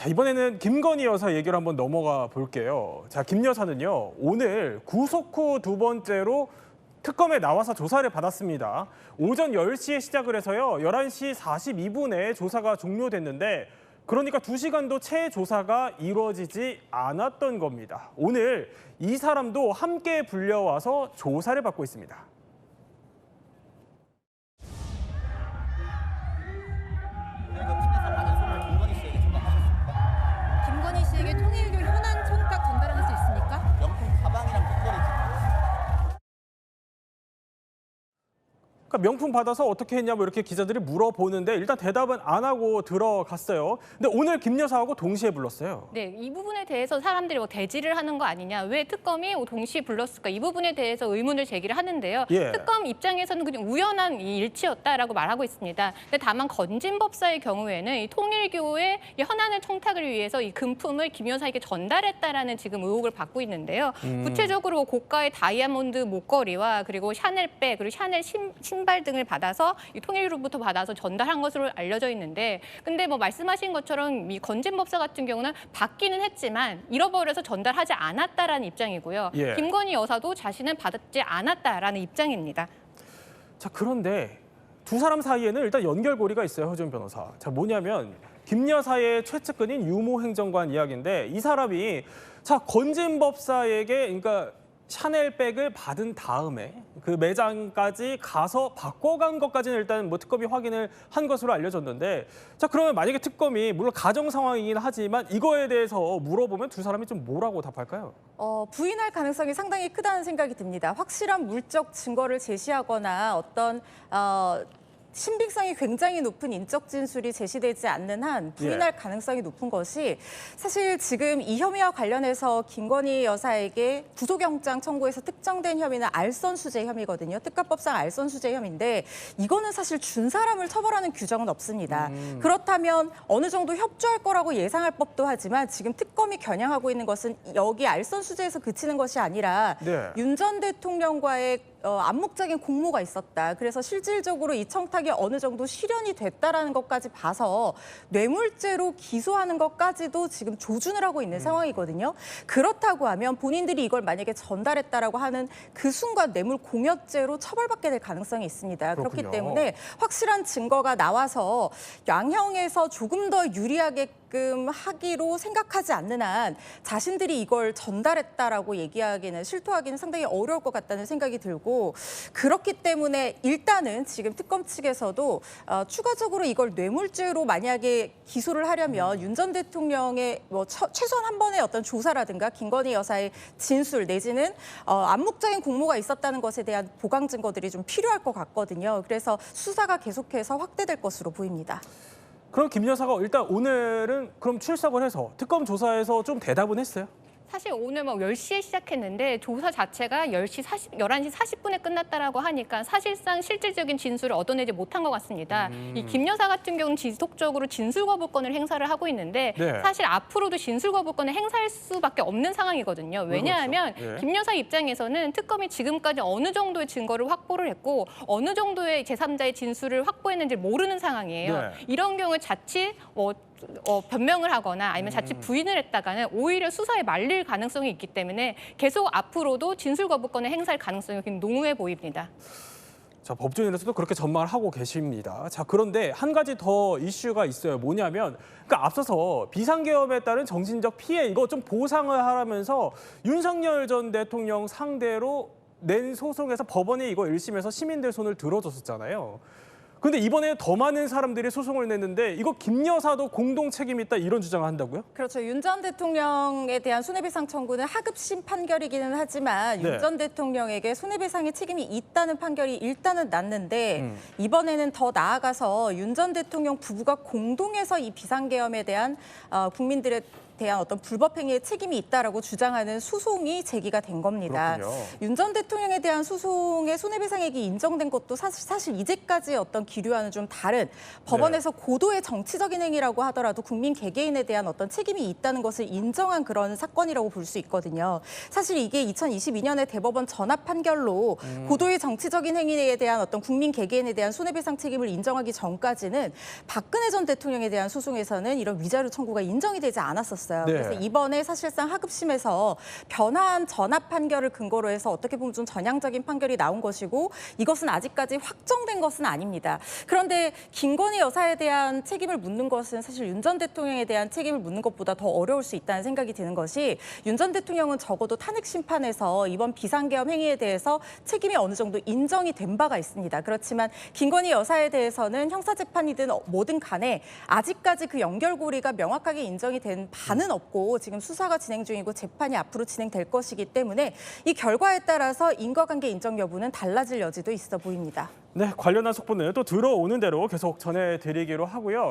자, 이번에는 김건희 여사 얘기를 한번 넘어가 볼게요. 자, 김 여사는요, 오늘 구속 후 두 번째로 특검에 나와서 조사를 받았습니다. 오전 10시에 시작을 해서요, 11시 42분에 조사가 종료됐는데, 그러니까 두시간도채 조사가 이루어지지 않았던 겁니다. 오늘 이 사람도 함께 불려와서 조사를 받고 있습니다. 그러니까 명품 받아서 어떻게 했냐 뭐 이렇게 기자들이 물어보는데 일단 대답은 안 하고 들어갔어요. 근데 오늘 김 여사하고 동시에 불렀어요. 네, 이 부분에 대해서 사람들이 뭐 대지를 하는 거 아니냐, 왜 특검이 동시에 불렀을까, 이 부분에 대해서 의문을 제기를 하는데요. 예. 특검 입장에서는 그냥 우연한 이 일치였다라고 말하고 있습니다. 근데 다만 건진법사의 경우에는 이 통일교의 이 현안을 청탁을 위해서 이 금품을 김 여사에게 전달했다라는 지금 의혹을 받고 있는데요. 음. 구체적으로 고가의 다이아몬드 목걸이와 그리고 샤넬백 그리고 샤넬 신, 신발 등을 받아서 이 통일로부터 받아서 전달한 것으로 알려져 있는데 근데 뭐 말씀하신 것처럼 이 건진법사 같은 경우는 받기는 했지만 잃어버려서 전달하지 않았다라는 입장이고요. 예. 김건희 여사도 자신은 받지 않았다라는 입장입니다. 자 그런데 두 사람 사이에는 일단 연결고리가 있어요, 허준 변호사. 자 뭐냐면 김 여사의 최측근인 유모 행정관 이야기인데 이 사람이 자 건진법사에게 그러니까 샤넬백을 받은 다음에 그 매장까지 가서 바꿔간 것까지는 일단 뭐 특검이 확인을 한 것으로 알려졌는데 자 그러면 만약에 특검이 물론 가정 상황이긴 하지만 이거에 대해서 물어보면 두 사람이 좀 뭐라고 답할까요? 어, 부인할 가능성이 상당히 크다는 생각이 듭니다. 확실한 물적 증거를 제시하거나 어떤 어, 신빙성이 굉장히 높은 인적 진술이 제시되지 않는 한 부인할 가능성이 높은 것이 사실 지금 이 혐의와 관련해서 김건희 여사에게 구속영장 청구에서 특정된 혐의는 알선수재 혐의거든요. 특가법상 알선수재 혐의인데 이거는 사실 준 사람을 처벌하는 규정은 없습니다. 그렇다면 어느 정도 협조할 거라고 예상할 법도 하지만 지금 특검이 겨냥하고 있는 것은 여기 알선수재에서 그치는 것이 아니라 네. 윤전 대통령과의 어, 암묵적인 공모가 있었다. 그래서 실질적으로 이 청탁이 어느 정도 실현이 됐다라는 것까지 봐서 뇌물죄로 기소하는 것까지도 지금 조준을 하고 음. 있는 상황이거든요. 그렇다고 하면 본인들이 이걸 만약에 전달했다라고 하는 그 순간 뇌물 공여죄로 처벌받게 될 가능성이 있습니다. 그렇기 그렇군요. 때문에 확실한 증거가 나와서 양형에서 조금 더 유리하게 끔 하기로 생각하지 않는 한 자신들이 이걸 전달했다라고 얘기하기는 실토하기는 상당히 어려울 것 같다는 생각이 들고 그렇기 때문에 일단은 지금 특검 측에서도 어, 추가적으로 이걸 뇌물죄로 만약에 기소를 하려면 윤 전 대통령의 뭐 처- 최소한 한 번의 어떤 조사라든가 김건희 여사의 진술 내지는 어, 암묵적인 공모가 있었다는 것에 대한 보강 증거들이 좀 필요할 것 같거든요. 그래서 수사가 계속해서 확대될 것으로 보입니다. 그럼 김 여사가 일단 오늘은 그럼 출석을 해서 특검 조사에서 좀 대답은 했어요? 사실 오늘 막 10시에 시작했는데 조사 자체가 10시 40, 11시 40분에 끝났다라고 하니까 사실상 실질적인 진술을 얻어내지 못한 것 같습니다. 음. 이김 여사 같은 경우는 지속적으로 진술 거부권을 행사를 하고 있는데 네. 사실 앞으로도 진술 거부권을 행사할 수밖에 없는 상황이거든요. 왜냐하면 그렇죠. 예. 김 여사 입장에서는 특검이 지금까지 어느 정도의 증거를 확보를 했고 어느 정도의 제3자의 진술을 확보했는지 모르는 상황이에요. 네. 이런 경우에 자칫 뭐 어, 변명을 하거나 아니면 자칫 음. 부인을 했다가는 오히려 수사에 말릴 가능성이 있기 때문에 계속 앞으로도 진술 거부권을 행사할 가능성이 굉장히 농후해 보입니다. 자, 법조인에서도 그렇게 전망을 하고 계십니다. 자, 그런데 한 가지 더 이슈가 있어요. 뭐냐면, 그러니까 앞서서 비상계엄에 따른 정신적 피해 이거 좀 보상을 하라면서 윤석열 전 대통령 상대로 낸 소송에서 법원이 이거 1심에서 시민들 손을 들어줬었잖아요. 근데 이번에 더 많은 사람들이 소송을 냈는데 이거 김 여사도 공동 책임 있다 이런 주장을 한다고요? 그렇죠. 윤 전 대통령에 대한 손해배상 청구는 하급심 판결이기는 하지만 네. 윤전 대통령에게 손해배상의 책임이 있다는 판결이 일단은 났는데 음. 이번에는 더 나아가서 윤 전 대통령 부부가 공동해서 이 비상계엄에 대한 어, 국민들의 대한 어떤 불법 행위에 책임이 있다라고 주장하는 소송이 제기가 된 겁니다. 윤 전 대통령에 대한 소송의 손해배상액이 인정된 것도 사실, 사실 이제까지 어떤 기류와는 좀 다른 법원에서 고도의 정치적인 행위라고 하더라도 국민 개개인에 대한 어떤 책임이 있다는 것을 인정한 그런 사건이라고 볼 수 있거든요. 사실 이게 2022년에 대법원 전합 판결로 고도의 정치적인 행위에 대한 어떤 국민 개개인에 대한 손해배상 책임을 인정하기 전까지는 박근혜 전 대통령에 대한 소송에서는 이런 위자료 청구가 인정이 되지 않았었어요. 네. 그래서 이번에 사실상 하급심에서 변화한 전합 판결을 근거로 해서 어떻게 보면 좀 전향적인 판결이 나온 것이고 이것은 아직까지 확정된 것은 아닙니다. 그런데 김건희 여사에 대한 책임을 묻는 것은 사실 윤 전 대통령에 대한 책임을 묻는 것보다 더 어려울 수 있다는 생각이 드는 것이 윤 전 대통령은 적어도 탄핵 심판에서 이번 비상계엄 행위에 대해서 책임이 어느 정도 인정이 된 바가 있습니다. 그렇지만 김건희 여사에 대해서는 형사재판이든 뭐든 간에 아직까지 그 연결고리가 명확하게 인정이 된 바는 없고 지금 수사가 진행 중이고 재판이 앞으로 진행될 것이기 때문에 이 결과에 따라서 인과관계 인정 여부는 달라질 여지도 있어 보입니다. 네, 관련한 속보는 또 들어오는 대로 계속 전해드리기로 하고요.